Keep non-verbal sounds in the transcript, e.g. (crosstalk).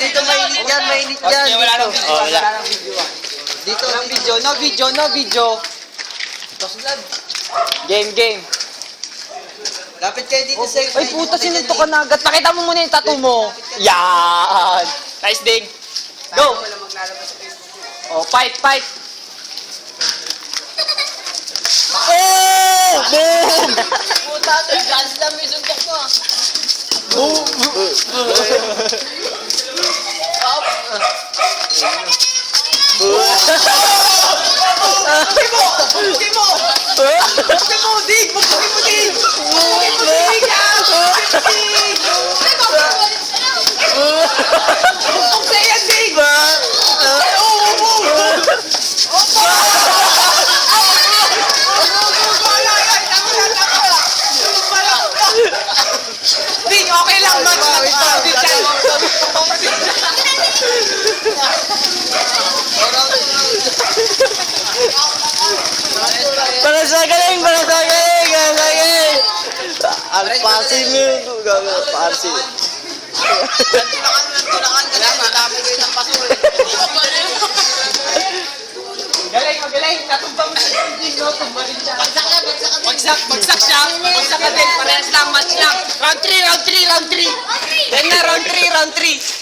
dito mainit yan, mainit yan. Okay, wala nang Dito. video. Oh, wala. Nang video. ah. Dito, no video, no video, no video. Game, game. Lapit kayo dito sa... Ay, puta, sinuntok ka na agad. Pakita mo muna yung tattoo mo. Yan. Nice dig. Go. Oh, fight, fight. (laughs) Oh! Boom! Puta, to, guns lang may suntok (laughs) mo. ah. Boom! mo, dig! Magpagin mo, dig! Magpagin mo, dig! Sa yan, dig! Dig, okay lang, match na. Dig, Para sa galing, para sa galing, para sa galing. Ang pasin mo yung gago, pasin. Tulakan, tulakan ka lang. Dami kayo ng paso eh. Galing, magaling. Natumba mo si Dig, no? Tumba rin siya. Bagsak na, bagsak ka. Bagsak, bagsak siya. Bagsak ka din. Parehas lang, match lang. Round 3, round 3, round 3. Yan na, round 3, round 3.